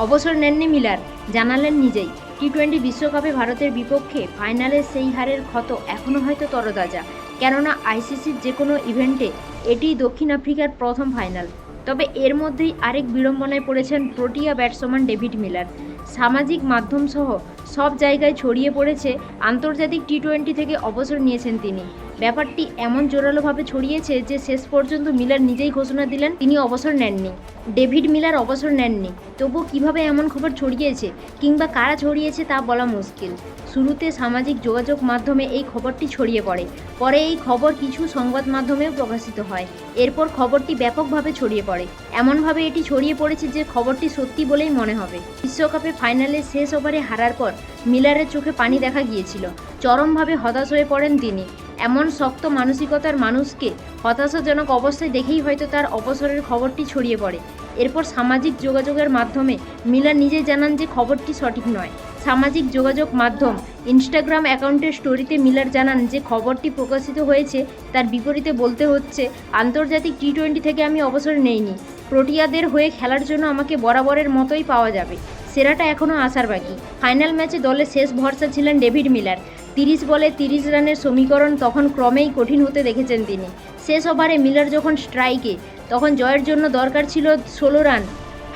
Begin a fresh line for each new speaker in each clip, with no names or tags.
অবসর নেননি মিলার, জানালেন নিজেই। টি টোয়েন্টি বিশ্বকাপে ভারতের বিপক্ষে ফাইনালের সেই হারের ক্ষত এখনও হয়তো তরতাজা, কেননা আইসিসির যে কোনো ইভেন্টে এটিই দক্ষিণ আফ্রিকার প্রথম ফাইনাল। তবে এর মধ্যেই আরেক বিড়ম্বনায় পড়েছেন প্রোটিয়া ব্যাটসম্যান ডেভিড মিলার। সামাজিক মাধ্যমসহ সব জায়গায় ছড়িয়ে পড়েছে আন্তর্জাতিক টি টোয়েন্টি থেকে অবসর নিয়েছেন তিনি। ব্যাপারটি এমন জোরালোভাবে ছড়িয়েছে যে শেষ পর্যন্ত মিলার নিজেই ঘোষণা দিলেন, তিনি অবসর নেননি। ডেভিড মিলার অবসর নেননি। তবু কীভাবে এমন খবর ছড়িয়েছে কিংবা কারা ছড়িয়েছে তা বলা মুশকিল। শুরুতে সামাজিক যোগাযোগ মাধ্যমে এই খবরটি ছড়িয়ে পড়ে। পরে এই খবর কিছু সংবাদ মাধ্যমেও প্রকাশিত হয়। এরপর খবরটি ব্যাপকভাবে ছড়িয়ে পড়ে। এমনভাবে এটি ছড়িয়ে পড়েছে যে খবরটি সত্যি বলেই মনে হবে। বিশ্বকাপে ফাইনালে শেষ ওভারে হারার পর মিলারের চোখে পানি দেখা গিয়েছিল। চরমভাবে হতাশ হয়ে পড়েন তিনি। এমন শক্ত মানসিকতার মানুষকে হতাশাজনক অবস্থায় দেখেই হয়তো তার অবসরের খবরটি ছড়িয়ে পড়ে। এরপর সামাজিক যোগাযোগের মাধ্যমে মিলার নিজে জানান যে খবরটি সঠিক নয়। সামাজিক যোগাযোগ মাধ্যম ইনস্টাগ্রাম অ্যাকাউন্টের স্টোরিতে মিলার জানান যে খবরটি প্রকাশিত হয়েছে, তার বিপরীতে বলতে হচ্ছে, আন্তর্জাতিক টি টোয়েন্টি থেকে আমি অবসর নেইনি। প্রোটিয়াদের হয়ে খেলার জন্য আমাকে বরাবরের মতোই পাওয়া যাবে। সেরাটা এখনও আসার বাকি। ফাইনাল ম্যাচে দলে শেষ ভরসা ছিলেন ডেভিড মিলার। তিরিশ বলে তিরিশ রানের সমীকরণ তখন ক্রমেই কঠিন হতে দেখেছেন তিনি। শেষ ওভারে মিলার যখন স্ট্রাইকে, তখন জয়ের জন্য দরকার ছিল ষোলো রান।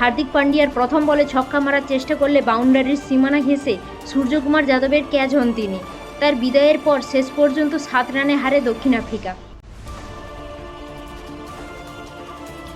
হার্দিক পান্ডিয়ার প্রথম বলে ছক্কা মারার চেষ্টা করলে বাউন্ডারির সীমানা ঘেঁষে সূর্যকুমার যাদবের ক্যাচ হন তিনি। তার বিদায়ের পর শেষ পর্যন্ত সাত রানে হারে দক্ষিণ আফ্রিকা।